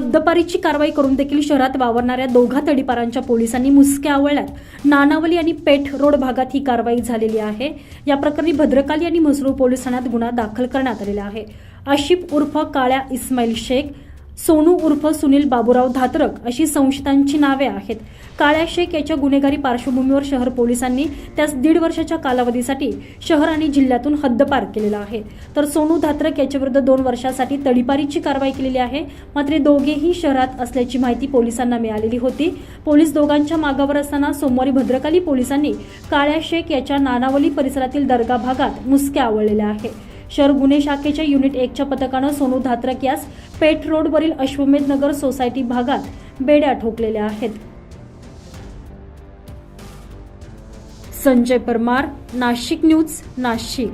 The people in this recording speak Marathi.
हद्दपारीची कारवाई करून देखील शहरात वावरणाऱ्या दोघा तडीपारांच्या पोलिसांनी मुसक्या आवळल्यात. नानावली आणि पेठ रोड भागात ही कारवाई झालेली आहे. या प्रकरणी भद्रकाली आणि म्हसरूळ पोलीस ठाण्यात गुन्हा दाखल करण्यात आलेला आहे. आशिफ उर्फ काळ्या इस्माईल शेख सोनू उर्फ सुनील बाबूराव धात्रक अशी संशयितांची नावे आहेत. काळ्या शेख याच्या गुन्हेगारी पार्श्वभूमीवर शहर पोलिसांनी त्यास दीड वर्षाच्या कालावधीसाठी शहर आणि जिल्ह्यातून हद्दपार केलेला आहे. तर सोनू धात्रक याच्याविरुद्ध दोन वर्षासाठी तडीपारीची कारवाई केलेली आहे. मात्र दोघेही शहरात असल्याची माहिती पोलिसांना मिळालेली होती. पोलीस दोघांच्या मागावर असताना सोमवारी भद्रकाली पोलिसांनी काळ्या शेख याच्या नानावली परिसरातील दर्गा भागात मुसक्या आवळलेल्या आहे शहर गुन्हे शाखेच्या युनिट एकच्या पथकानं सोनू धात्रक यास पेठ रोडवरील अश्वमेध नगर सोसायटी भागात बेड्या ठोकलेल्या आहेत. संजय परमार नाशिक न्यूज नाशिक.